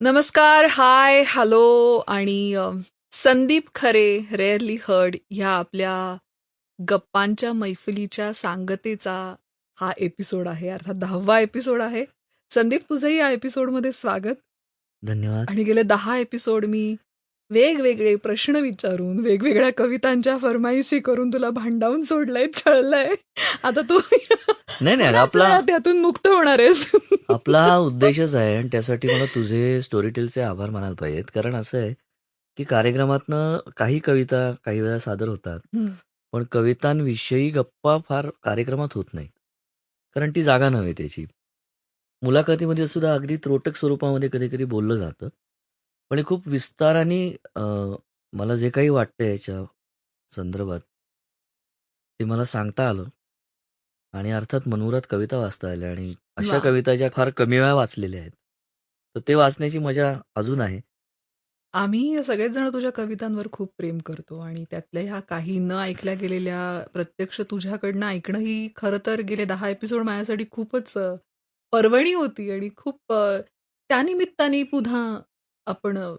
नमस्कार hi hello आणि Sandeep Khare rarely heard ह्या आपल्या गप्पांच्या मैफिलीच्या सांगतेचा हा एपिसोड आहे. अर्थात दहावा एपिसोड आहे. संदीप तुझंही या एपिसोडमध्ये स्वागत. धन्यवाद. आणि गेले दहा एपिसोड मी वेगवेगळे प्रश्न विचारून वेगवेगळ्या कवितांच्या फरमाईशी करून तुला भांडावून सोडलंय छळलंय. आता तू नाही नाही आपला त्यातून मुक्त होणार आहेस आपला हा उद्देशच आहे आणि त्यासाठी मला तुझे स्टोरी टेलचे आभार मानायला पाहिजेत. कारण असं आहे की कार्यक्रमातनं काही कविता काही वेळा सादर होतात. पण कवितांविषयी गप्पा फार कार्यक्रमात होत नाहीत. कारण ती जागा नव्हे त्याची. मुलाखतीमध्ये सुद्धा अगदी त्रोटक स्वरूपामध्ये कधी कधी बोललं जातं. पण हे खूप विस्ताराने अं, मला जे काही वाटतं याच्या संदर्भात ते मला सांगता आलं आणि अर्थात मनमुरात कविता वाचता आल्या आणि अशा. कविता ज्या फार कमी वेळा वाचलेल्या आहेत तर ते वाचण्याची मजा अजून आहे आम्ही सगळेच जण तुझ्या कवितांवर खूप प्रेम करतो आणि त्यातल्या ह्या काही न ऐकल्या गेलेल्या प्रत्यक्ष तुझ्याकडनं ऐकणं ही खरं तर गेले दहा एपिसोड माझ्यासाठी खूपच अ, पर्वणी होती आणि खूप अ, त्यानिमित्ताने पुन्हा आपण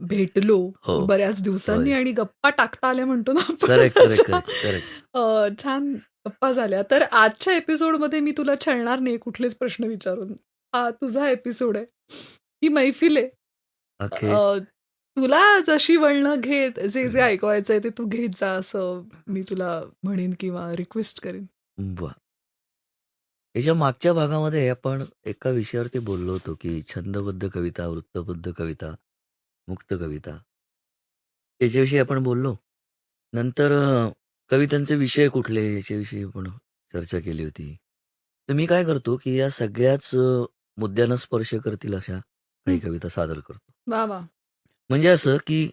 भेटलो हो. बऱ्याच दिवसांनी होय. आणि गप्पा टाकता आल्या म्हणतो ना आपण करेक्ट करेक्ट तशा, करेक्ट करेक्ट. अ, छान गप्पा झाल्या. तर आजच्या एपिसोडमध्ये मी तुला छळणार नाही कुठलेच प्रश्न विचारून. हा तुझा एपिसोड आहे. ही मैफिल आहे. ओके. अ, तुला जशी वळणं घेत जे जे ऐकवायचंय ते तू घेत जा असं मी तुला म्हणेन किंवा रिक्वेस्ट करेन. वा याच्या मागच्या भागामध्ये आपण एका विषयावरती बोललो होतो की छंदबद्ध कविता वृत्तबद्ध कविता मुक्त कविता. याच्याविषयी आपण बोललो. नंतर अ, कवितांचे विषय कुठले याच्याविषयी आपण चर्चा केली होती. तर मी काय करतो की या सगळ्याच अ, मुद्द्यांना स्पर्श करतील अशा काही हं. कविता सादर करतो. वा म्हणजे असं की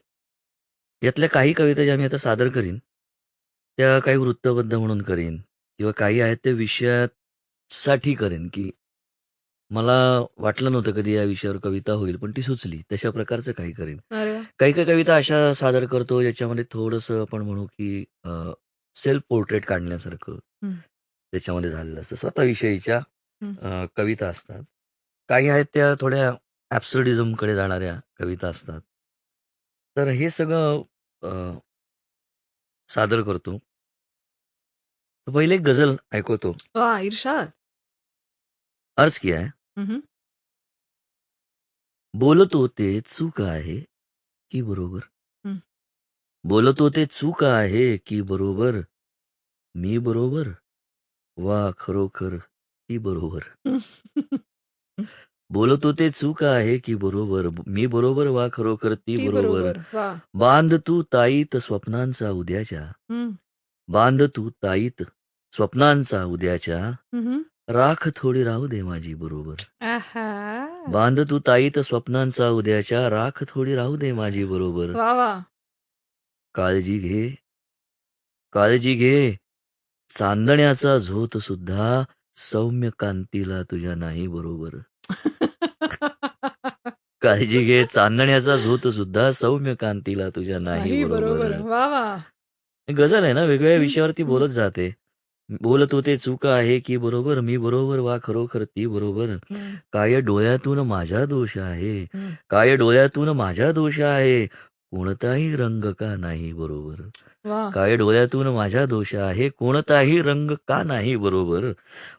यातल्या काही कविता ज्या मी आता सादर करीन त्या काही वृत्तबद्ध म्हणून करीन किंवा काही आहेत त्या विषयासाठी करेन की मला वाटलं नव्हतं कधी या विषयावर कविता होईल पण ती सुचली. तशा प्रकारचं काही करेन. अरे वा. काही काही कविता अशा सादर करतो ज्याच्यामध्ये थोडंसं आपण म्हणू की सेल्फ पोर्ट्रेट काढण्यासारखं हं. त्याच्यामध्ये झालेलं असतं. स्वतःविषयीच्या हं. अ, कविता असतात. काही आहेत त्या थोड्या कडे जाणाऱ्या कविता असतात. तर हे सगळं अ, सादर करतो. पहिले एक गझल ऐकवतो. वा इर्षाद अर्ज़ किया है हम्म. बोलतो ते चूक आहे की बरोबर. बोलतो ते चूक आहे की बरोबर मी बरोबर वा खरोखर ती बरोबर बोलतो ते चूक आहे की बरोबर मी बरोबर वा खरोखर ती बरोबर बरोबर बाँध तू ताईत स्वप्नांचा उद्याच्या हम्म. बाँध तू ताईत स्वप्नांचा उद्याच्या हम्म. राख थोडी राहू दे माझी बरोबर. आहा. बांध तू ताईत स्वप्नांचा उद्याच्या राख थोडी राहू दे माझी बरोबर. वा वा. काळजी घे. काळजी घे. चांदण्याचा झोत सुद्धा सौम्य कांतीला तुझ्या नाही बरोबर. काळजी घे. चांदण्याचा झोत सुद्धा सौम्य कांतीला तुझ्या नाही नाही बरोबर. बरोबर. वा वा. हे गझल आहे ना वेगवेगळ्या विषयावरती. बोलत जाते. बोलत होते चूक आहे की बरोबर मी बरोबर वा खरोखर ती बरोबर. काय डोळ्यातून माझा दोष आहे. काय डोळ्यातून माझा दोष आहे? कोणताही रंग का नाही बरोबर? काय डोळ्यातून माझा दोष आहे? कोणताही रंग का नाही बरोबर?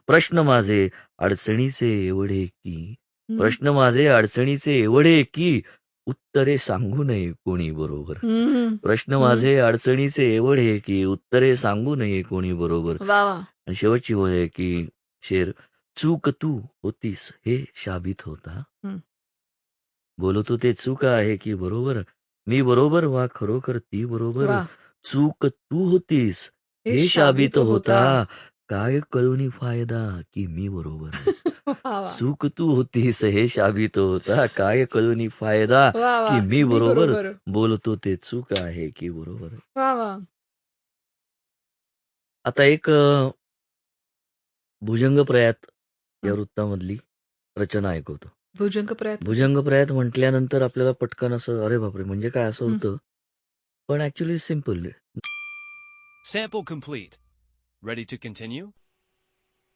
प्रश्न माझे अडचणीचे एवढे की. प्रश्न माझे अडचणीचे एवढे की उत्तरे सांगू नये कोणी बरोबर. हम्म. प्रश्न हम्म. माझे अडचणीचे एवढे की उत्तरे सांगू नये कोणी बरोबर. वा वा. आणि शेवटची ओळ आहे की शेर चूक तू होतीस हे शाबित होता. हं. बोलतो ते चूक आहे की बरोबर? मी बरोबर वा खरोखर ती बरोबर? वा. चूक तू होतीस हे शाबित होता. काय कळूनी फायदा की मी बरोबर चूक तू होतीस हे शाबित होता काय कळूनी फायदा की मी बरोबर बोलतो ते चूक आहे की बरोबर. आता एक भुजंग प्रयात या. वृत्तामधली रचना ऐकवतो. भुजंग प्रयत्न भुजंग प्रयात म्हटल्यानंतर आपल्याला पटकन असं अरे बापरे म्हणजे काय असं. होतं? पण actually simple Sample complete. Ready to continue?